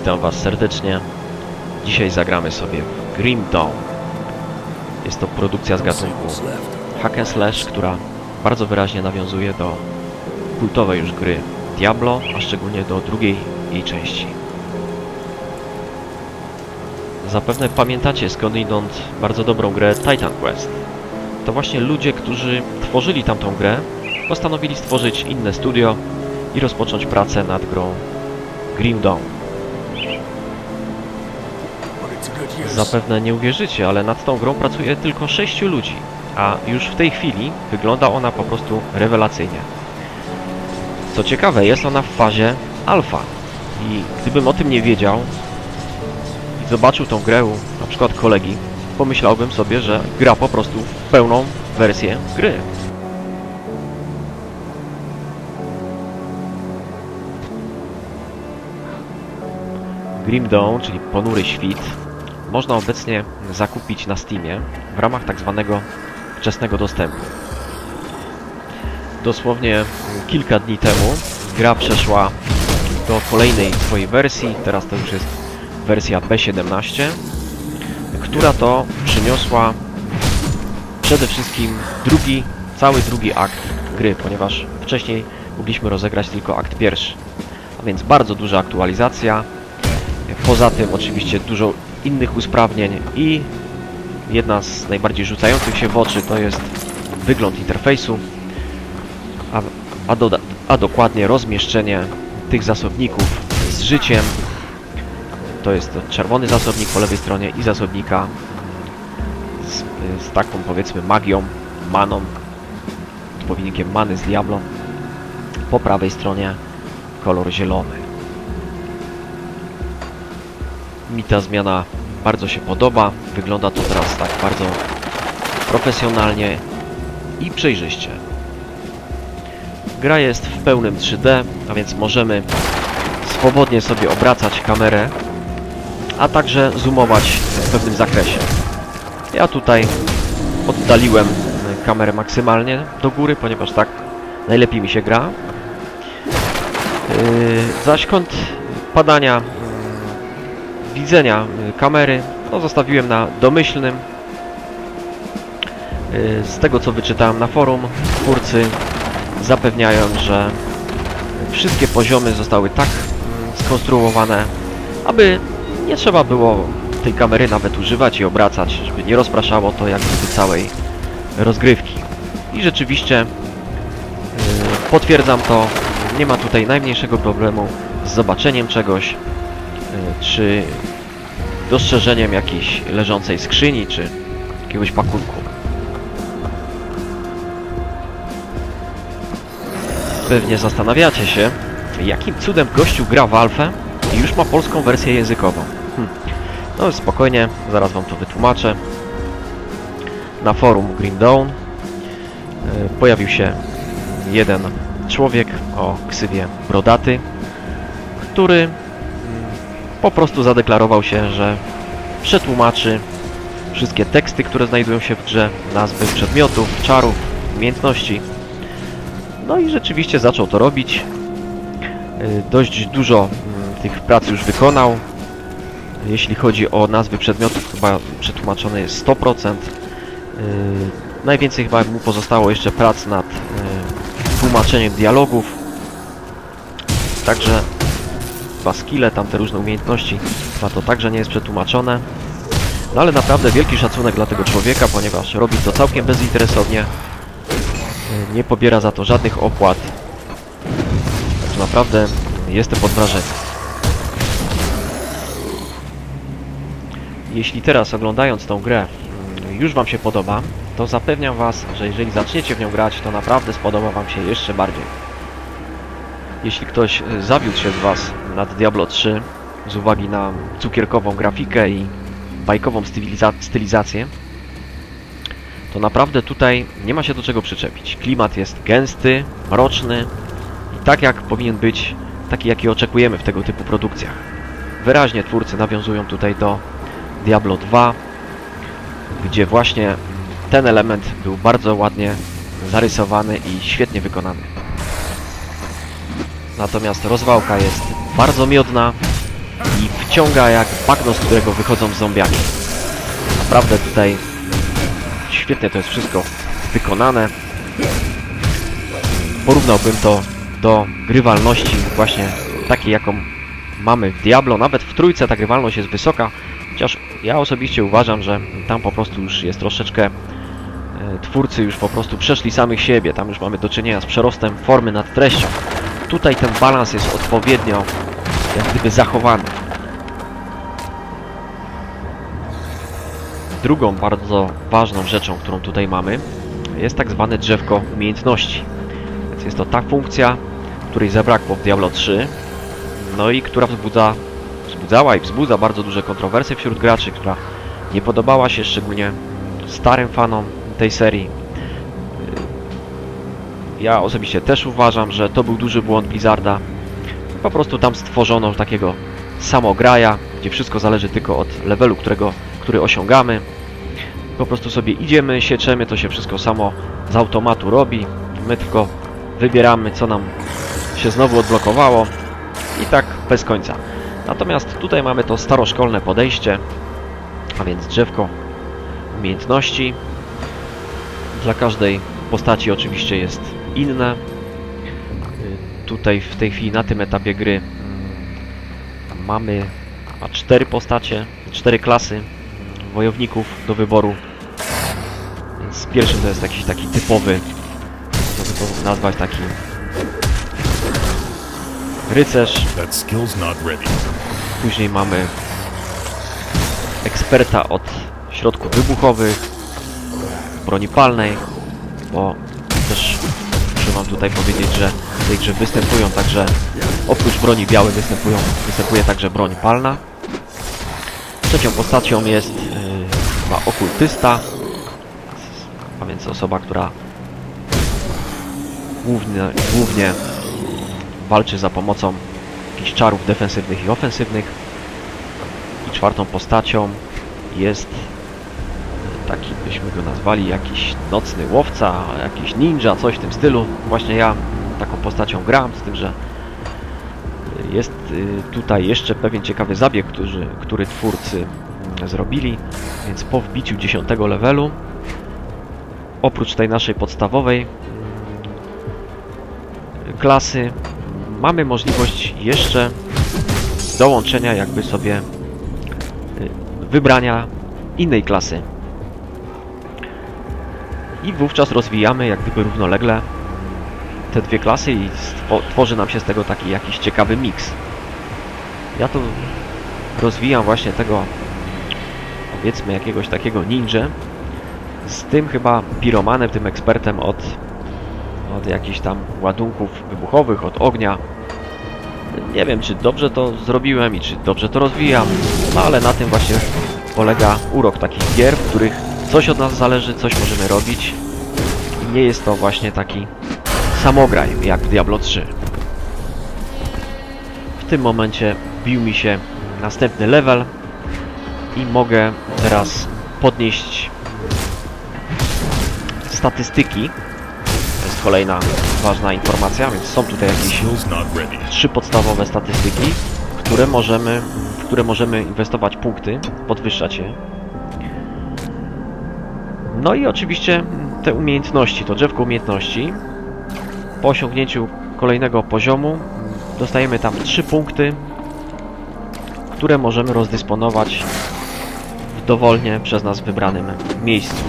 Witam Was serdecznie. Dzisiaj zagramy sobie w Grim Dawn. Jest to produkcja z gatunku Hack and Slash, która bardzo wyraźnie nawiązuje do kultowej już gry Diablo, a szczególnie do drugiej jej części. Zapewne pamiętacie skądinąd bardzo dobrą grę Titan Quest. To właśnie ludzie, którzy tworzyli tamtą grę, postanowili stworzyć inne studio i rozpocząć pracę nad grą Grim Dawn. Zapewne nie uwierzycie, ale nad tą grą pracuje tylko 6 ludzi, a już w tej chwili wygląda ona po prostu rewelacyjnie. Co ciekawe, jest ona w fazie alfa i gdybym o tym nie wiedział i zobaczył tą grę u na przykład kolegi, pomyślałbym sobie, że gra po prostu w pełną wersję gry. Grim Dawn, czyli Ponury Świt, można obecnie zakupić na Steamie w ramach tak zwanego wczesnego dostępu. Dosłownie kilka dni temu gra przeszła do kolejnej swojej wersji, teraz to już jest wersja B17, która to przyniosła przede wszystkim drugi, cały drugi akt gry, ponieważ wcześniej mogliśmy rozegrać tylko akt pierwszy. A więc bardzo duża aktualizacja, Poza tym oczywiście dużo innych usprawnień i jedna z najbardziej rzucających się w oczy to jest wygląd interfejsu, a, a, a dokładnie rozmieszczenie tych zasobników z życiem. To jest czerwony zasobnik po lewej stronie i zasobnika z, z taką powiedzmy magią, maną, odpowiednikiem many z Diablo. Po prawej stronie kolor zielony. Mi ta zmiana bardzo się podoba. Wygląda to teraz tak bardzo profesjonalnie i przejrzyście. Gra jest w pełnym 3D, a więc możemy swobodnie sobie obracać kamerę, a także zoomować w pewnym zakresie. Ja tutaj oddaliłem kamerę maksymalnie do góry, ponieważ tak najlepiej mi się gra. Yy, zaś kąt padania widzenia y, kamery no, zostawiłem na domyślnym. Y, z tego co wyczytałem na forum, twórcy zapewniają, że wszystkie poziomy zostały tak mm, skonstruowane, aby nie trzeba było tej kamery nawet używać i obracać, żeby nie rozpraszało to jak całej rozgrywki. I rzeczywiście yy, potwierdzam to, nie ma tutaj najmniejszego problemu z zobaczeniem czegoś, Y, czy dostrzeżeniem jakiejś leżącej skrzyni, czy jakiegoś pakunku. Pewnie zastanawiacie się, jakim cudem gościu gra w Alfę i już ma polską wersję językową. Hm. No spokojnie, zaraz wam to wytłumaczę. Na forum Green Dawn y, pojawił się jeden człowiek o ksywie Brodaty, który po prostu zadeklarował się, że przetłumaczy wszystkie teksty, które znajdują się w grze, nazwy przedmiotów, czarów, umiejętności. No i rzeczywiście zaczął to robić. Y, dość dużo mm, tych prac już wykonał. Jeśli chodzi o nazwy przedmiotów, chyba przetłumaczone jest 100%. Y, najwięcej chyba mu pozostało jeszcze prac nad y, tłumaczeniem dialogów. Także chyba skille, tam te różne umiejętności, chyba to także nie jest przetłumaczone. No ale naprawdę wielki szacunek dla tego człowieka, ponieważ robi to całkiem bezinteresownie. E, nie pobiera za to żadnych opłat. Także naprawdę jestem pod wrażeniem. Jeśli teraz oglądając tą grę mm, już Wam się podoba, to zapewniam Was, że jeżeli zaczniecie w nią grać, to naprawdę spodoba Wam się jeszcze bardziej. Jeśli ktoś e, zawiódł się z Was nad Diablo 3 z uwagi na cukierkową grafikę i bajkową styliza stylizację, to naprawdę tutaj nie ma się do czego przyczepić. Klimat jest gęsty, mroczny i tak jak powinien być, taki jaki oczekujemy w tego typu produkcjach. Wyraźnie twórcy nawiązują tutaj do Diablo 2, gdzie właśnie ten element był bardzo ładnie zarysowany i świetnie wykonany. Natomiast rozwałka jest bardzo miodna. i wciąga jak bagno, z którego wychodzą zombiaki. Naprawdę tutaj świetnie to jest wszystko wykonane. Porównałbym to do grywalności właśnie takiej, jaką mamy w Diablo. Nawet w trójce ta grywalność jest wysoka, chociaż ja osobiście uważam, że tam po prostu już jest troszeczkę e, twórcy już po prostu przeszli samych siebie. Tam już mamy do czynienia z przerostem formy nad treścią. Tutaj ten balans jest odpowiednio jak gdyby zachowany. Drugą bardzo ważną rzeczą, którą tutaj mamy, jest tak zwane drzewko umiejętności. Więc jest to ta funkcja, której zabrakło w Diablo 3, no i która wzbudza, wzbudzała i wzbudza bardzo duże kontrowersje wśród graczy, która nie podobała się szczególnie starym fanom tej serii. Ja osobiście też uważam, że to był duży błąd Blizzarda. Po prostu tam stworzono takiego samograja, gdzie wszystko zależy tylko od levelu, którego, który osiągamy. Po prostu sobie idziemy, sieczemy, to się wszystko samo z automatu robi. My tylko wybieramy, co nam się znowu odblokowało i tak bez końca. Natomiast tutaj mamy to staroszkolne podejście, a więc drzewko umiejętności. Dla każdej postaci oczywiście jest inne. Tutaj w tej chwili na tym etapie gry mm, mamy a cztery postacie, cztery klasy wojowników do wyboru. Więc pierwszym to jest jakiś taki typowy, co by to nazwać taki rycerz. Później mamy eksperta od środków wybuchowych, broni palnej, bo też muszę wam tutaj powiedzieć, że w tej grze występują także oprócz broni białej występują, występuje także broń palna. Trzecią postacią jest yy, chyba okultysta, a więc osoba, która głównie, głównie walczy za pomocą jakichś czarów defensywnych i ofensywnych. I czwartą postacią jest taki, byśmy go nazwali, jakiś nocny łowca, jakiś ninja, coś w tym stylu. Właśnie ja taką postacią gram, z tym, że jest y, tutaj jeszcze pewien ciekawy zabieg, który, który twórcy mm, zrobili, więc po wbiciu 10 levelu, oprócz tej naszej podstawowej mm, klasy, mamy możliwość jeszcze dołączenia jakby sobie y, wybrania innej klasy. I wówczas rozwijamy jak gdyby równolegle te dwie klasy i tworzy nam się z tego taki jakiś ciekawy miks. Ja tu rozwijam właśnie tego powiedzmy jakiegoś takiego ninja z tym chyba piromanem, tym ekspertem od od jakichś tam ładunków wybuchowych, od ognia. Nie wiem, czy dobrze to zrobiłem i czy dobrze to rozwijam, no ale na tym właśnie polega urok takich gier, w których coś od nas zależy, coś możemy robić. I nie jest to właśnie taki samograj, jak w Diablo 3. W tym momencie bił mi się następny level i mogę teraz podnieść statystyki kolejna ważna informacja, więc są tutaj jakieś trzy podstawowe statystyki, które możemy, w które możemy inwestować punkty, podwyższać je. No i oczywiście te umiejętności, to drzewko umiejętności. Po osiągnięciu kolejnego poziomu dostajemy tam trzy punkty, które możemy rozdysponować w dowolnie przez nas wybranym miejscu.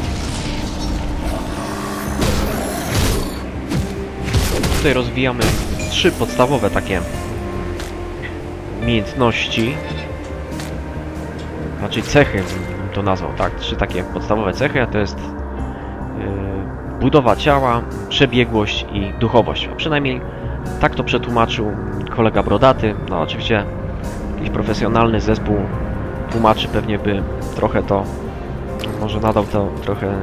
tutaj rozwijamy trzy podstawowe takie umiejętności, znaczy cechy, to nazwał, tak, trzy takie podstawowe cechy, a to jest yy, budowa ciała, przebiegłość i duchowość, a przynajmniej tak to przetłumaczył kolega Brodaty, no oczywiście jakiś profesjonalny zespół tłumaczy pewnie by trochę to, może nadał to trochę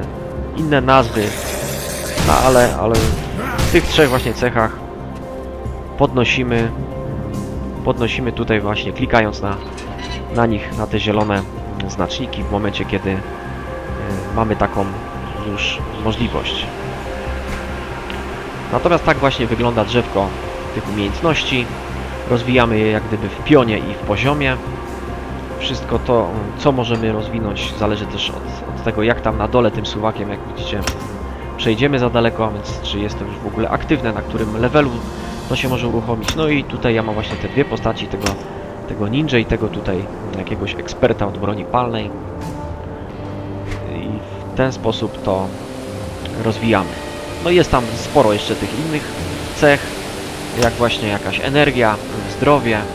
inne nazwy, no ale, ale w tych trzech właśnie cechach podnosimy podnosimy tutaj właśnie klikając na, na nich, na te zielone znaczniki w momencie, kiedy y, mamy taką już możliwość. Natomiast tak właśnie wygląda drzewko tych umiejętności. Rozwijamy je jak gdyby w pionie i w poziomie. Wszystko to, co możemy rozwinąć, zależy też od, od tego, jak tam na dole tym suwakiem, jak widzicie, przejdziemy za daleko, a więc czy jest to już w ogóle aktywne, na którym levelu to się może uruchomić. No i tutaj ja mam właśnie te dwie postaci, tego, tego ninja i tego tutaj jakiegoś eksperta od broni palnej. I w ten sposób to rozwijamy. No jest tam sporo jeszcze tych innych cech, jak właśnie jakaś energia, zdrowie, mm,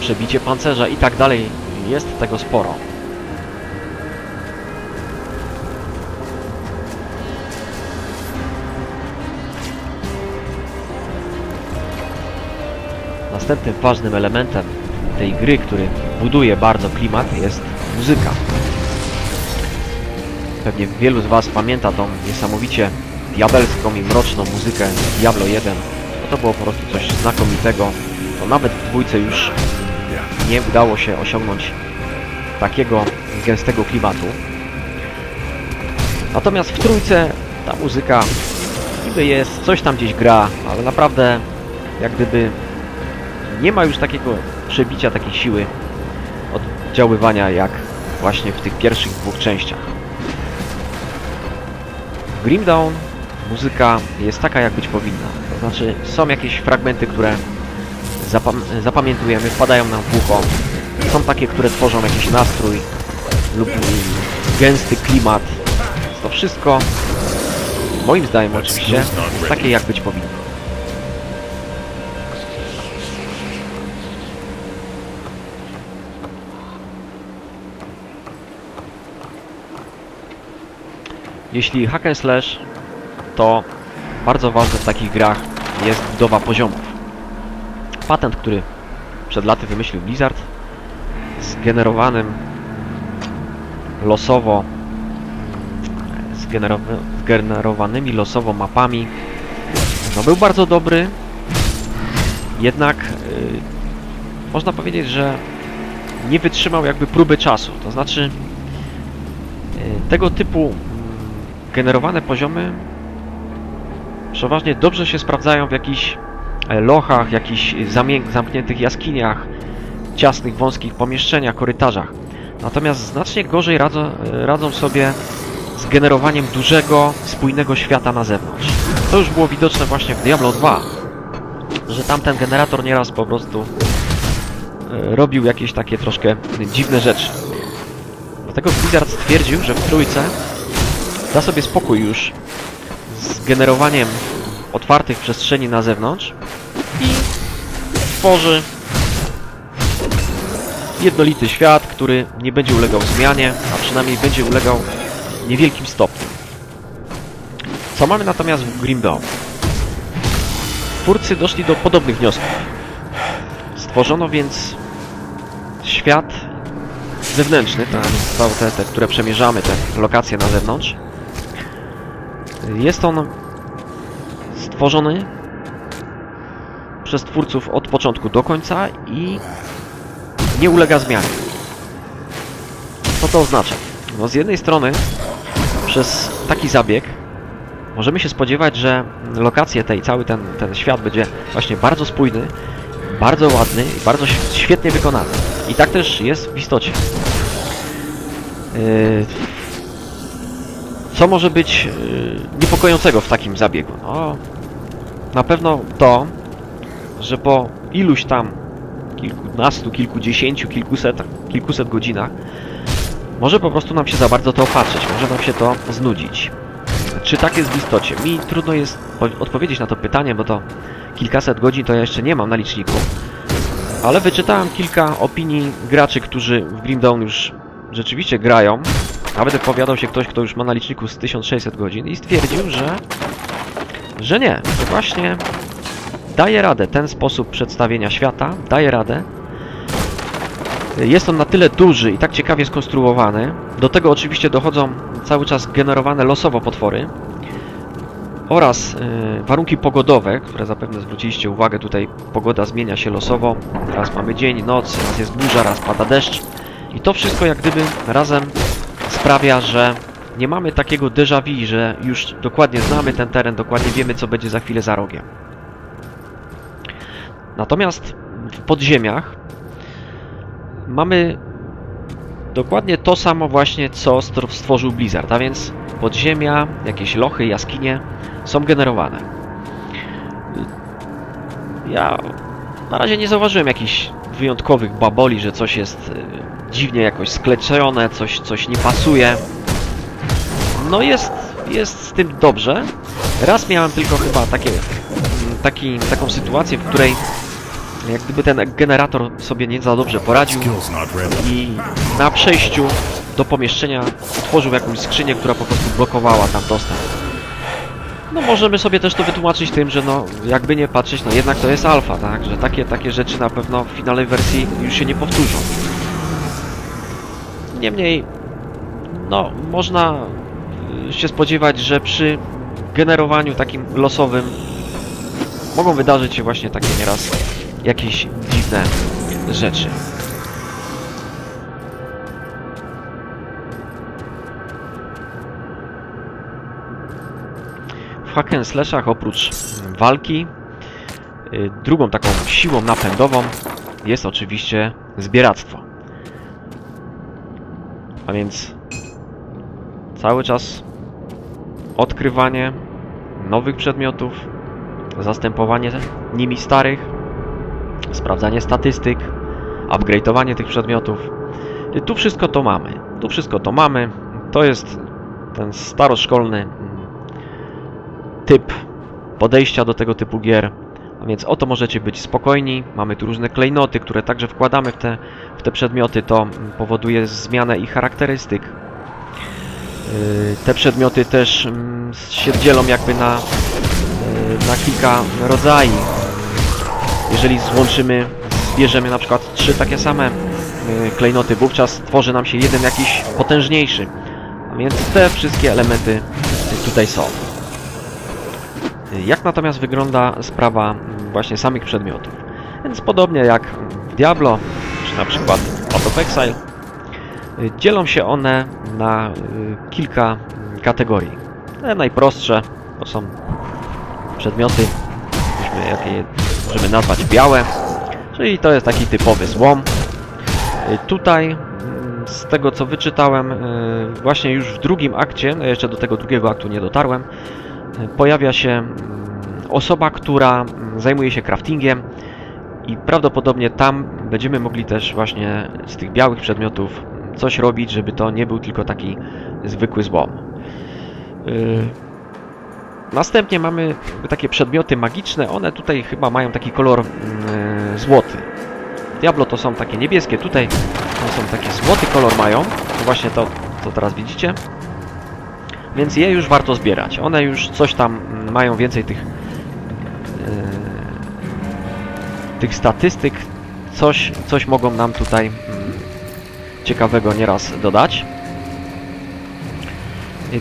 przebicie pancerza i tak dalej. Jest tego sporo. Następnym ważnym elementem tej gry, który buduje bardzo klimat, jest muzyka. Pewnie wielu z Was pamięta tą niesamowicie diabelską i mroczną muzykę Diablo 1. No to było po prostu coś znakomitego. To nawet w dwójce już nie udało się osiągnąć takiego gęstego klimatu. Natomiast w trójce ta muzyka niby jest, coś tam gdzieś gra, ale naprawdę jak gdyby nie ma już takiego przebicia, takiej siły oddziaływania jak właśnie w tych pierwszych dwóch częściach. W Grim Dawn muzyka jest taka jak być powinna. To znaczy są jakieś fragmenty, które zapam zapamiętujemy, wpadają nam w ucho. Są takie, które tworzą jakiś nastrój lub gęsty klimat. To wszystko, moim zdaniem oczywiście, jest takie jak być powinno. Jeśli hack and slash, to bardzo ważne w takich grach jest budowa poziomów. Patent, który przed laty wymyślił Blizzard, zgenerowanym losowo zgenerowanymi losowo mapami no był bardzo dobry jednak yy, można powiedzieć, że nie wytrzymał jakby próby czasu to znaczy yy, tego typu generowane poziomy przeważnie dobrze się sprawdzają w jakichś e, lochach, jakichś zamkniętych jaskiniach, ciasnych, wąskich pomieszczeniach, korytarzach. Natomiast znacznie gorzej radzą, e, radzą sobie z generowaniem dużego, spójnego świata na zewnątrz. To już było widoczne właśnie w Diablo 2, że tamten generator nieraz po prostu e, robił jakieś takie troszkę dziwne rzeczy. Dlatego Blizzard stwierdził, że w trójce da sobie spokój już z generowaniem otwartych przestrzeni na zewnątrz i tworzy jednolity świat, który nie będzie ulegał zmianie, a przynajmniej będzie ulegał niewielkim stopniu. Co mamy natomiast w Grim Dawn? Twórcy doszli do podobnych wniosków. Stworzono więc świat zewnętrzny, te, te, które przemierzamy, te lokacje na zewnątrz, jest on stworzony przez twórców od początku do końca i nie ulega zmianie. Co to oznacza? No z jednej strony przez taki zabieg możemy się spodziewać, że lokacje tej, cały ten, ten świat będzie właśnie bardzo spójny, bardzo ładny i bardzo świetnie wykonany. I tak też jest w istocie. Yy, co może być yy, niepokojącego w takim zabiegu? No, na pewno to, że po iluś tam kilkunastu, kilkudziesięciu, kilkuset, kilkuset godzinach może po prostu nam się za bardzo to opatrzyć, może nam się to znudzić. Czy tak jest w istocie? Mi trudno jest odpowiedzieć na to pytanie, bo to kilkaset godzin to ja jeszcze nie mam na liczniku. Ale wyczytałem kilka opinii graczy, którzy w Grim Dawn już rzeczywiście grają nawet wypowiadał się ktoś, kto już ma na liczniku z 1600 godzin i stwierdził, że że nie, że właśnie daje radę ten sposób przedstawienia świata, daje radę. Jest on na tyle duży i tak ciekawie skonstruowany. Do tego oczywiście dochodzą cały czas generowane losowo potwory oraz yy, warunki pogodowe, które zapewne zwróciliście uwagę, tutaj pogoda zmienia się losowo. Raz mamy dzień, noc, raz jest burza, raz pada deszcz. I to wszystko jak gdyby razem sprawia, że nie mamy takiego déjà vu, że już dokładnie znamy ten teren, dokładnie wiemy, co będzie za chwilę za rogiem. Natomiast w podziemiach mamy dokładnie to samo właśnie, co stworzył Blizzard, a więc podziemia, jakieś lochy, jaskinie są generowane. Ja na razie nie zauważyłem jakichś wyjątkowych baboli, że coś jest y, dziwnie jakoś skleczone, coś, coś nie pasuje. No jest, jest z tym dobrze. Raz miałem tylko chyba takie, mm, taki, taką sytuację, w której jak gdyby ten generator sobie nie za dobrze poradził i na przejściu do pomieszczenia tworzył jakąś skrzynię, która po prostu blokowała tam dostęp. No możemy sobie też to wytłumaczyć tym, że no jakby nie patrzeć, no jednak to jest alfa, tak? Że takie, takie rzeczy na pewno w finalnej wersji już się nie powtórzą. Niemniej, no można y, się spodziewać, że przy generowaniu takim losowym mogą wydarzyć się właśnie takie nieraz jakieś dziwne rzeczy. W hack oprócz walki y, drugą taką siłą napędową jest oczywiście zbieractwo. Więc cały czas odkrywanie nowych przedmiotów, zastępowanie nimi starych, sprawdzanie statystyk, upgrade'owanie tych przedmiotów. I tu wszystko to mamy. Tu wszystko to mamy. To jest ten staroszkolny mm, typ podejścia do tego typu gier. A więc o to możecie być spokojni. Mamy tu różne klejnoty, które także wkładamy w te, w te przedmioty. To powoduje zmianę ich charakterystyk. Yy, Te przedmioty też mm, się dzielą jakby na, yy, na kilka rodzajów. Jeżeli złączymy, zbierzemy na przykład trzy takie same yy, klejnoty, wówczas tworzy nam się jeden jakiś potężniejszy. A więc te wszystkie elementy tutaj są. Jak natomiast wygląda sprawa właśnie samych przedmiotów? Więc podobnie jak w Diablo, czy na przykład Path of Exile, dzielą się one na y, kilka kategorii. Te najprostsze to są przedmioty, jakie możemy nazwać białe, czyli to jest taki typowy złom. Y, Tutaj mm, z tego co wyczytałem, y, właśnie już w drugim akcie, no jeszcze do tego drugiego aktu nie dotarłem, pojawia się osoba, która zajmuje się craftingiem i prawdopodobnie tam będziemy mogli też właśnie z tych białych przedmiotów coś robić, żeby to nie był tylko taki zwykły złom. Yy, Następnie mamy takie przedmioty magiczne, one tutaj chyba mają taki kolor mm, złoty. W Diablo to są takie niebieskie, tutaj są taki złoty kolor mają, właśnie to, co teraz widzicie. Więc je już warto zbierać. One już coś tam mają więcej tych yy, tych statystyk, coś, coś mogą nam tutaj mm, ciekawego nieraz dodać.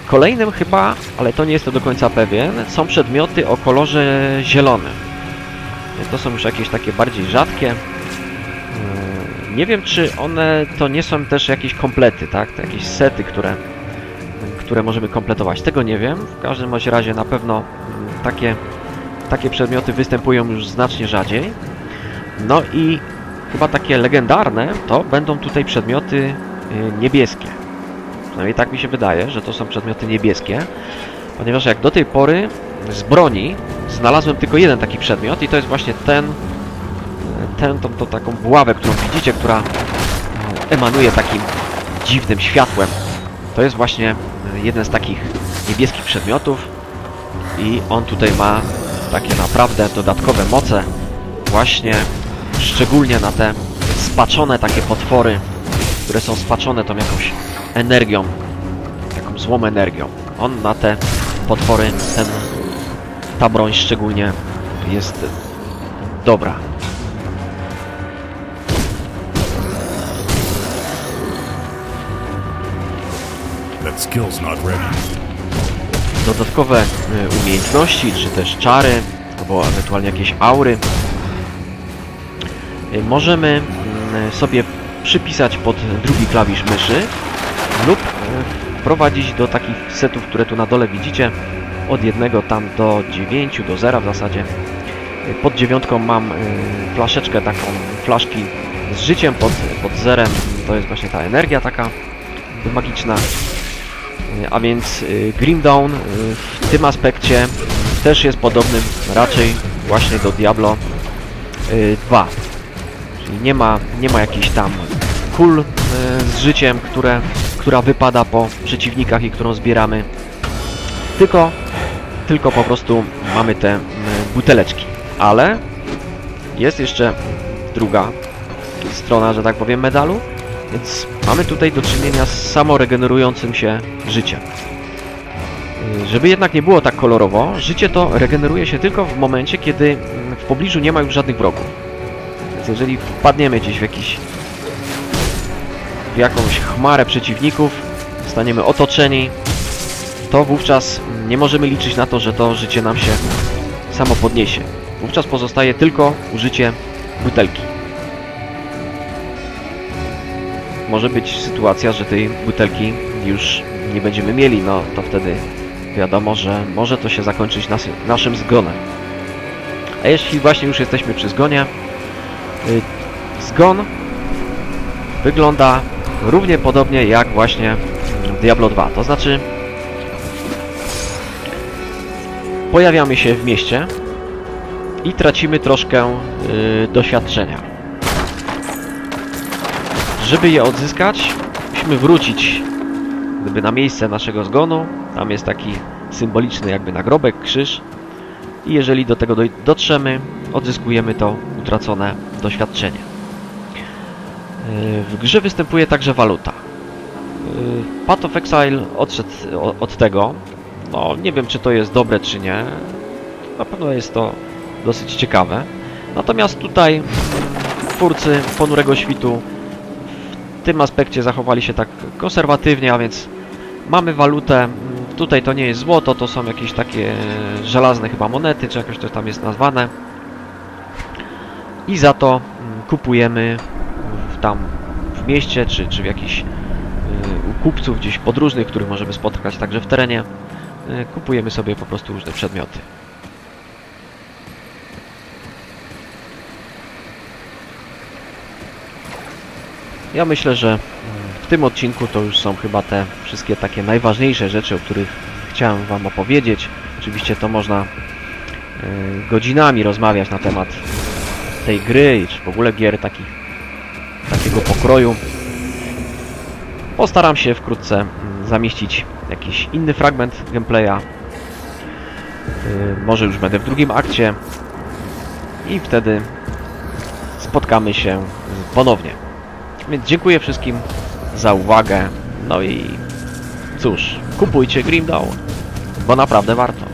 Kolejnym chyba, ale to nie jestem do końca pewien, są przedmioty o kolorze zielonym. To są już jakieś takie bardziej rzadkie. Y, Nie wiem, czy one to nie są też jakieś komplety, tak? To jakieś sety, które, które możemy kompletować. Tego nie wiem. W każdym razie na pewno mm, takie, takie przedmioty występują już znacznie rzadziej. No i chyba takie legendarne to będą tutaj przedmioty y, niebieskie. Przynajmniej tak mi się wydaje, że to są przedmioty niebieskie, ponieważ jak do tej pory z broni znalazłem tylko jeden taki przedmiot i to jest właśnie ten, ten, tą, tą taką buławę, którą widzicie, która e, emanuje takim dziwnym światłem. To jest właśnie jeden z takich niebieskich przedmiotów i on tutaj ma takie naprawdę dodatkowe moce właśnie szczególnie na te spaczone takie potwory, które są spaczone tą jakąś energią, taką złą energią. On na te potwory, ten, ta broń szczególnie jest dobra. Dodatkowe y, umiejętności, czy też czary, albo ewentualnie jakieś aury y, możemy mm, sobie przypisać pod drugi klawisz myszy lub y, wprowadzić do takich setów, które tu na dole widzicie od 1 tam do 9, do 0 w zasadzie Y, Pod dziewiątką mam y, flaszeczkę taką, flaszki z życiem pod, pod zerem. To jest właśnie ta energia taka magiczna. Y, A więc y, Grim Dawn y, w tym aspekcie też jest podobnym raczej właśnie do Diablo y, 2. Czyli nie ma, nie ma jakichś tam kul y, z życiem, które, która wypada po przeciwnikach i którą zbieramy. Tylko, tylko po prostu mamy te y, buteleczki. Ale jest jeszcze druga strona, że tak powiem, medalu. Więc mamy tutaj do czynienia z samoregenerującym się życiem. Y, Żeby jednak nie było tak kolorowo, życie to regeneruje się tylko w momencie, kiedy mm, w pobliżu nie ma już żadnych wrogów. Więc jeżeli wpadniemy gdzieś w jakiś w jakąś chmarę przeciwników, zostaniemy otoczeni, to wówczas nie możemy liczyć na to, że to życie nam się samo podniesie. Wówczas pozostaje tylko użycie butelki. Może być sytuacja, że tej butelki już nie będziemy mieli, no to wtedy wiadomo, że może to się zakończyć nas, naszym zgonem. A jeśli właśnie już jesteśmy przy zgonie, y, zgon wygląda równie podobnie jak właśnie Diablo 2. To znaczy pojawiamy się w mieście i tracimy troszkę y, doświadczenia. Żeby je odzyskać, musimy wrócić gdyby na miejsce naszego zgonu. Tam jest taki symboliczny jakby nagrobek, krzyż. I jeżeli do tego dotrzemy, odzyskujemy to utracone doświadczenie. W grze występuje także waluta. Yy, Path of Exile odszedł od tego. No, nie wiem czy to jest dobre czy nie. Na pewno jest to dosyć ciekawe. Natomiast tutaj twórcy Ponurego Świtu w tym aspekcie zachowali się tak konserwatywnie, a więc mamy walutę. Tutaj to nie jest złoto, to są jakieś takie żelazne chyba monety, czy jakoś to tam jest nazwane. I za to mm, kupujemy tam w mieście, czy, czy w jakichś y, u kupców gdzieś podróżnych, których możemy spotkać także w terenie, y, kupujemy sobie po prostu różne przedmioty. Ja myślę, że w tym odcinku to już są chyba te wszystkie takie najważniejsze rzeczy, o których chciałem Wam opowiedzieć. Oczywiście to można y, godzinami rozmawiać na temat tej gry, czy w ogóle gier takiego pokroju. Postaram się wkrótce mm, zamieścić jakiś inny fragment gameplaya. Y, Może już będę w drugim akcie i wtedy spotkamy się ponownie. Więc dziękuję wszystkim za uwagę. No i cóż, kupujcie Grim Dawn, bo naprawdę warto.